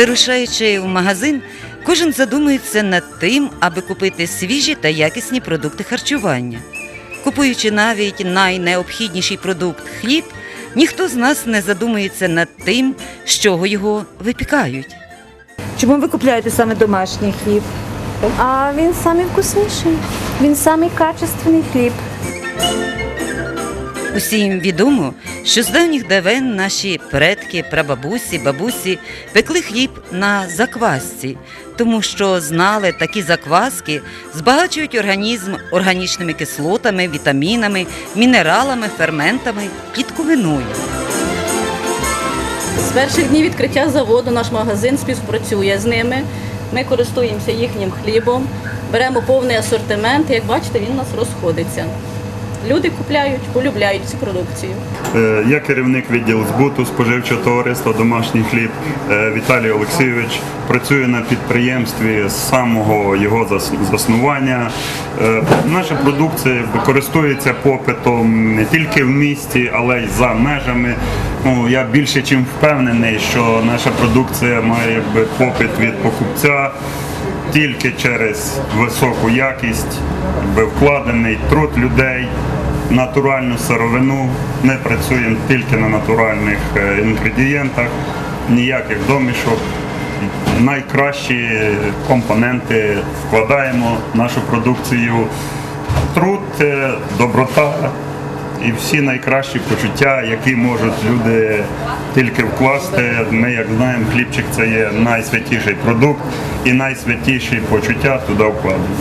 Вирушаючи в магазин, кожен задумується над тим, аби купити свіжі та якісні продукти харчування. Купуючи навіть найнеобхідніший продукт хліб, ніхто з нас не задумується над тим, з чого його випікають. Чому ви купляєте саме домашній хліб? А він самий вкусніший. Він самий качественний хліб. Усім відомо, що з давніх давен наші предки, прабабусі, бабусі пекли хліб на заквасці, тому що знали, такі закваски збагачують організм органічними кислотами, вітамінами, мінералами, ферментами, клітковиною. З перших днів відкриття заводу наш магазин співпрацює з ними. Ми користуємося їхнім хлібом, беремо повний асортимент. Як бачите, він у нас розходиться. Люди купляють, полюбляють цю продукцію. Е, Я керівник відділу збуту споживчого товариства Домашній хліб е, Віталій Олексійович. Працюю на підприємстві з самого його заснування. Е, Наша продукція користується попитом не тільки в місті, але й за межами. Ну, я більше чим впевнений, що наша продукція має якби, попит від покупця тільки через високу якість, вкладений труд людей натуральну сировину. Ми працюємо тільки на натуральних е, інгредієнтах, ніяких домішок. Найкращі компоненти вкладаємо в нашу продукцію. Труд, е, доброта і всі найкращі почуття, які можуть люди тільки вкласти. Ми, як знаємо, хлібчик це є найсвятіший продукт і найсвятіші почуття туди вкладені.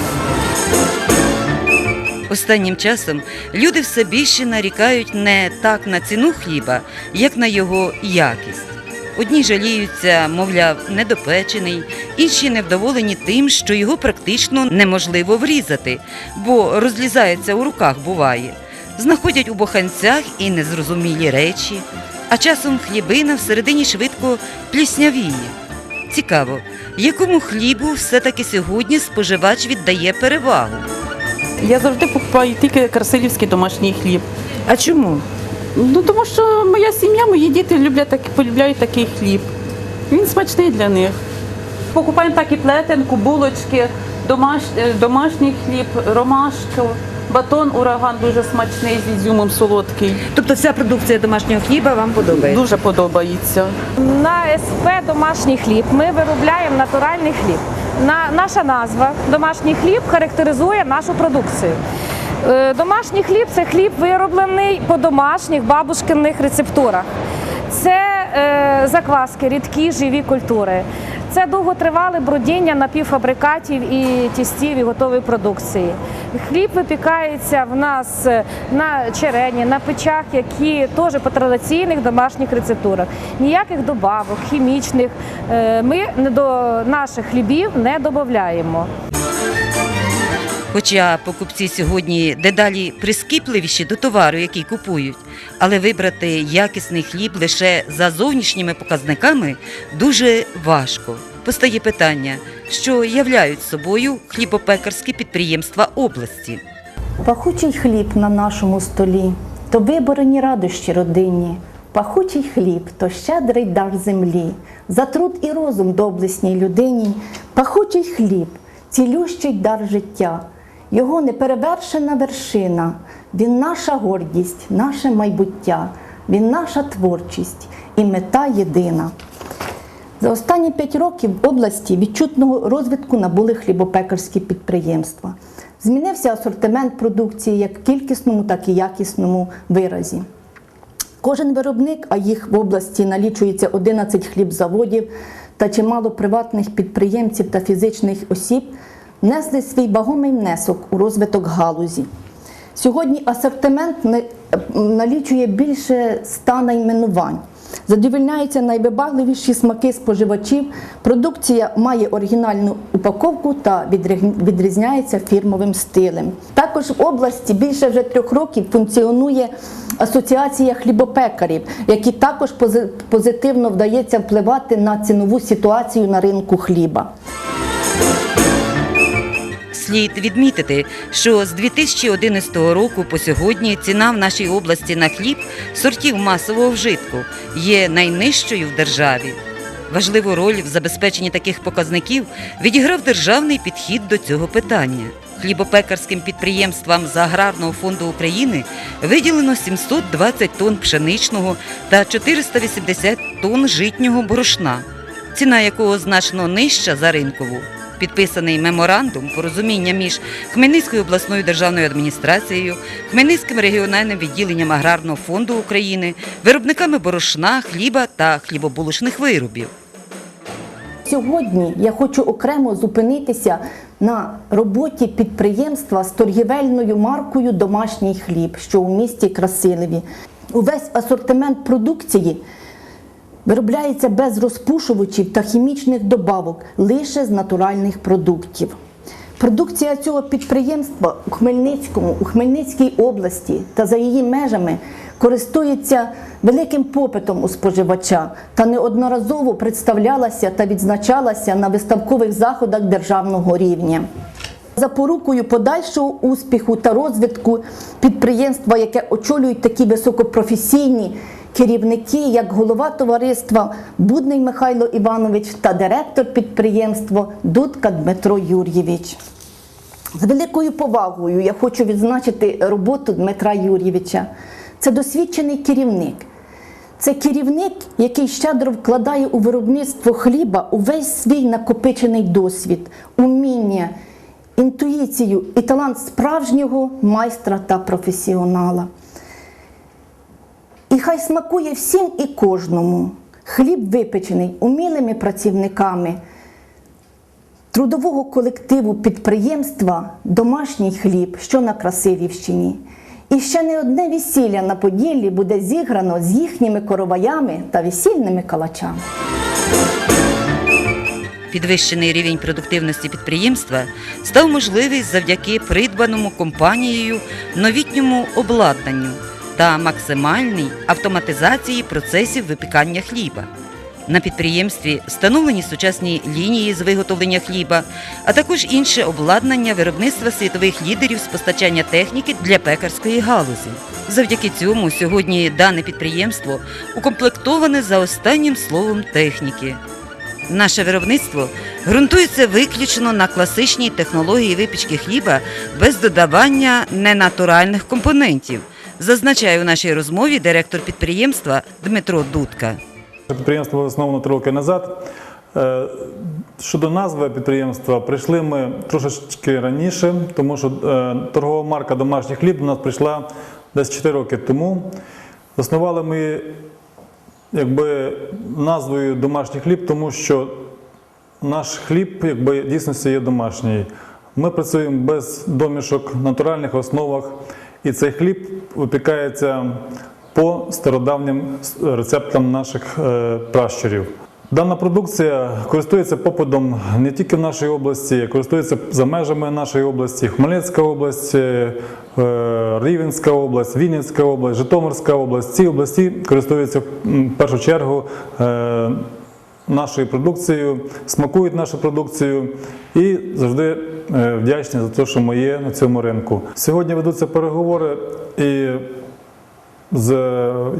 Останнім часом люди все більше нарікають не так на ціну хліба, як на його якість. Одні жаліються, мовляв, недопечений, інші невдоволені тим, що його практично неможливо врізати, бо розлізається у руках буває. Знаходять у боханцях і незрозумілі речі, а часом хлібина всередині швидко пліснявіє. Цікаво, якому хлібу все-таки сьогодні споживач віддає перевагу. Я завжди покупаю тільки красилівський домашній хліб. А чому? Ну тому що моя сім'я, мої діти люблять так, полюбляють такий хліб. Він смачний для них. Покупаємо так і плетенку, булочки, домаш, е, домашній хліб, ромашку, батон ураган дуже смачний з ізюмом солодкий. Тобто вся продукція домашнього хліба вам подобається? Дуже подобається. На СП домашній хліб ми виробляємо натуральний хліб. На, наша назва домашній хліб характеризує нашу продукцію. Е, Домашній хліб це хліб вироблений по домашніх бабушкиних рецептурах. Це е, закваски, рідкі живі культури. Це довготривале бродіння напівфабрикатів і тістів і готової продукції. Хліб випікається в нас е, на черені, на печах, які теж по традиційних домашніх рецептурах. Ніяких добавок, хімічних ми до наших хлібів не додаємо. Хоча покупці сьогодні дедалі прискіпливіші до товару, який купують, але вибрати якісний хліб лише за зовнішніми показниками дуже важко. Постає питання, що являють собою хлібопекарські підприємства області. Пахучий хліб на нашому столі, то виборені радощі родині. Пахучий хліб то щедрий дар землі, за труд і розум доблесній людині. Пахучий хліб, цілющий дар життя, його неперевершена вершина. Він наша гордість, наше майбуття, він наша творчість і мета єдина. За останні п'ять років в області відчутного розвитку набули хлібопекарські підприємства. Змінився асортимент продукції як в кількісному, так і якісному виразі. Кожен виробник, а їх в області налічується 11 хлібзаводів та чимало приватних підприємців та фізичних осіб, внесли свій вагомий внесок у розвиток галузі. Сьогодні асортимент налічує більше ста найменувань. Задовільняються найвибагливіші смаки споживачів. Продукція має оригінальну упаковку та відрізняється фірмовим стилем. Також в області більше вже трьох років функціонує асоціація хлібопекарів, які також позитивно вдається впливати на цінову ситуацію на ринку хліба. Слід відмітити, що з 2011 року по сьогодні ціна в нашій області на хліб сортів масового вжитку є найнижчою в державі. Важливу роль в забезпеченні таких показників відіграв державний підхід до цього питання. Хлібопекарським підприємствам з Аграрного фонду України виділено 720 тонн пшеничного та 480 тонн житнього борошна, ціна якого значно нижча за ринкову. Підписаний меморандум порозуміння між Хмельницькою обласною державною адміністрацією, Хмельницьким регіональним відділенням Аграрного фонду України, виробниками борошна, хліба та хлібобулочних виробів. Сьогодні я хочу окремо зупинитися на роботі підприємства з торгівельною маркою Домашній хліб, що у місті Красилеві. Увесь асортимент продукції виробляється без розпушувачів та хімічних добавок, лише з натуральних продуктів. Продукція цього підприємства у Хмельницькому, у Хмельницькій області та за її межами користується великим попитом у споживача та неодноразово представлялася та відзначалася на виставкових заходах державного рівня. Запорукою подальшого успіху та розвитку підприємства, яке очолюють такі високопрофесійні керівники, як голова товариства Будний Михайло Іванович та директор підприємства Дудка Дмитро Юр'євич. З великою повагою я хочу відзначити роботу Дмитра Юр'євича. Це досвідчений керівник. Це керівник, який щедро вкладає у виробництво хліба увесь свій накопичений досвід, уміння, інтуїцію і талант справжнього майстра та професіонала. І хай смакує всім і кожному. Хліб випечений умілими працівниками трудового колективу підприємства Домашній хліб, що на Красилівщині. І ще не одне весілля на Поділлі буде зіграно з їхніми короваями та весільними калачами. Підвищений рівень продуктивності підприємства став можливий завдяки придбаному компанією новітньому обладнанню та максимальній автоматизації процесів випікання хліба. На підприємстві встановлені сучасні лінії з виготовлення хліба, а також інше обладнання виробництва світових лідерів з постачання техніки для пекарської галузі. Завдяки цьому сьогодні дане підприємство укомплектоване за останнім словом техніки. Наше виробництво ґрунтується виключно на класичній технології випічки хліба без додавання ненатуральних компонентів, зазначає у нашій розмові директор підприємства Дмитро Дудка. Підприємство було засновано три роки назад. Е, Щодо назви підприємства, прийшли ми трошечки раніше, тому що е, торгова марка Домашній хліб у нас прийшла десь 4 роки тому. Заснували ми якби, назвою Домашній хліб, тому що наш хліб якби, дійсно є домашній. Ми працюємо без домішок, натуральних основах, і цей хліб випікається по стародавнім рецептам наших е, пращурів. Дана продукція користується попитом не тільки в нашій області, користується за межами нашої області, Хмельницька область, е, Рівенська область, Вінницька область, Житомирська область. Ці області користуються в першу чергу е, нашою продукцією, смакують нашу продукцію і завжди е, вдячні за те, що ми є на цьому ринку. Сьогодні ведуться переговори і з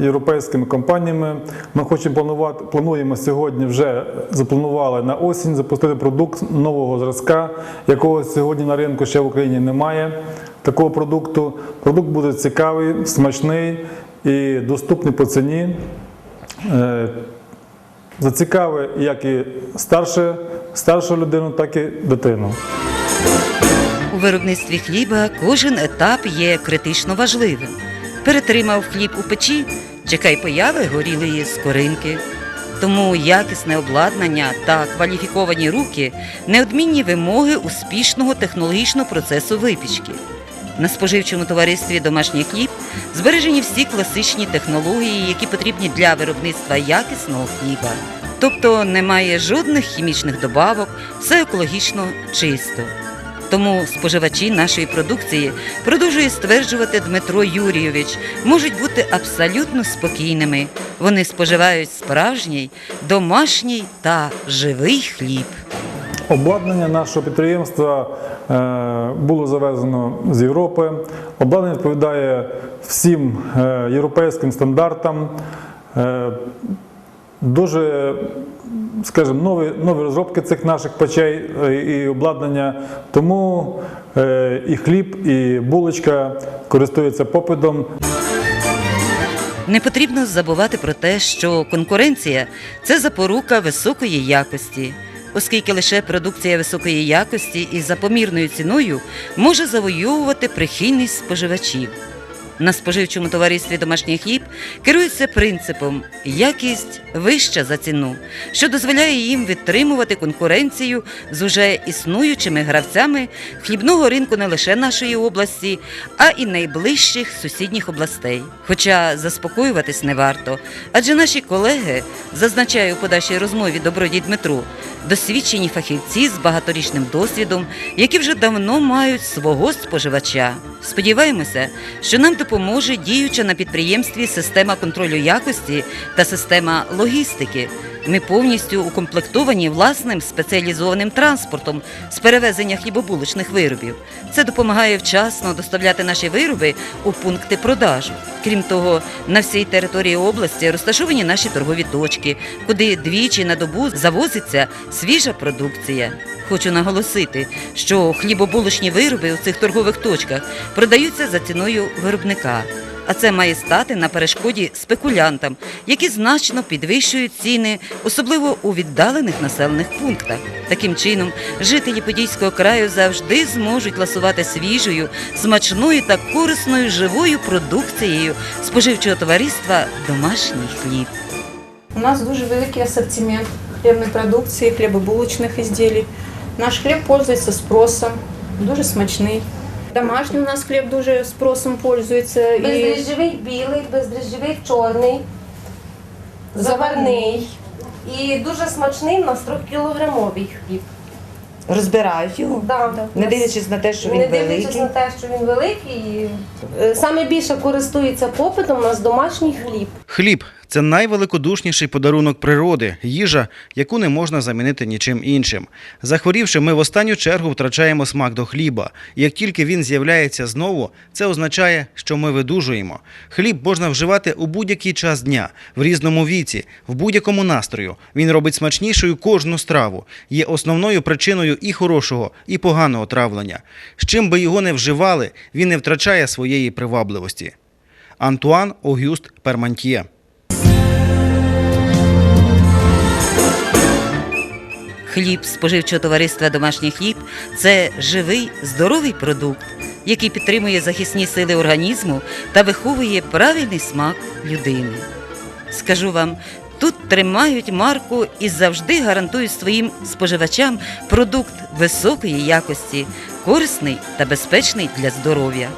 європейськими компаніями. Ми хочемо планувати, плануємо сьогодні вже запланували на осінь запустити продукт нового зразка, якого сьогодні на ринку ще в Україні немає. Такого продукту. Продукт буде цікавий, смачний і доступний по ціні. Е, Зацікавить як і старше, старшу людину, так і дитину. У виробництві хліба кожен етап є критично важливим. Перетримав хліб у печі, чекай появи горілої скоринки. Тому якісне обладнання та кваліфіковані руки неодмінні вимоги успішного технологічного процесу випічки. На споживчому товаристві Домашній хліб збережені всі класичні технології, які потрібні для виробництва якісного хліба. Тобто немає жодних хімічних добавок, все екологічно чисто. Тому споживачі нашої продукції продовжує стверджувати Дмитро Юрійович, можуть бути абсолютно спокійними. Вони споживають справжній, домашній та живий хліб. Обладнання нашого підприємства е, було завезено з Європи. Обладнання відповідає всім е, європейським стандартам. Дуже, скажімо, нові, нові розробки цих наших печей е, і обладнання. Тому е, і хліб, і булочка користуються попитом. Не потрібно забувати про те, що конкуренція це запорука високої якості, оскільки лише продукція високої якості і за помірною ціною може завоювати прихильність споживачів. На споживчому товаристві домашній хліб керується принципом якість вища за ціну, що дозволяє їм відтримувати конкуренцію з уже існуючими гравцями хлібного ринку не лише нашої області, а і найближчих сусідніх областей. Хоча заспокоюватись не варто, адже наші колеги, зазначаю у подальшій розмові Добродій Дмитру, досвідчені фахівці з багаторічним досвідом, які вже давно мають свого споживача. Сподіваємося, що нам допоможе діюча на підприємстві система контролю якості та система логістики. Ми повністю укомплектовані власним спеціалізованим транспортом з перевезення хлібобулочних виробів. Це допомагає вчасно доставляти наші вироби у пункти продажу. Крім того, на всій території області розташовані наші торгові точки, куди двічі на добу завозиться свіжа продукція. Хочу наголосити, що хлібобулочні вироби у цих торгових точках продаються за ціною виробника. А це має стати на перешкоді спекулянтам, які значно підвищують ціни, особливо у віддалених населених пунктах. Таким чином, жителі Подільського краю завжди зможуть ласувати свіжою, смачною та корисною живою продукцією споживчого товариства Домашній хліб. У нас дуже великий ассортимент хлебной продукции, хлебобулочных изделий. Наш хліб пользується спросом, дуже смачний. Домашній у нас хліб дуже спросом пользується. Бездріжджовий білий, бездріжджовий чорний, заварний. І дуже смачний у нас 3-кілограмовий хліб. Розбирають його, Да. не дивлячись на те, що він Не дивлячись великий. на те, що він великий. Е, Саме більше користується попитом у нас домашній хліб. Хліб це найвеликодушніший подарунок природи, їжа, яку не можна замінити нічим іншим. Захворівши, ми в останню чергу втрачаємо смак до хліба. Як тільки він з'являється знову, це означає, що ми видужуємо. Хліб можна вживати у будь-який час дня, в різному віці, в будь-якому настрою. Він робить смачнішою кожну страву. Є основною причиною і хорошого, і поганого травлення. З чим би його не вживали, він не втрачає своєї привабливості. Антуан Огюст Пермантьє Хліб споживчого товариства Домашній хліб це живий, здоровий продукт, який підтримує захисні сили організму та виховує правильний смак людини. Скажу вам, тут тримають марку і завжди гарантують своїм споживачам продукт високої якості, корисний та безпечний для здоров'я.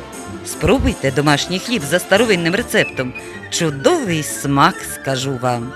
Спробуйте домашній хліб за старовинним рецептом. Чудовий смак, скажу вам.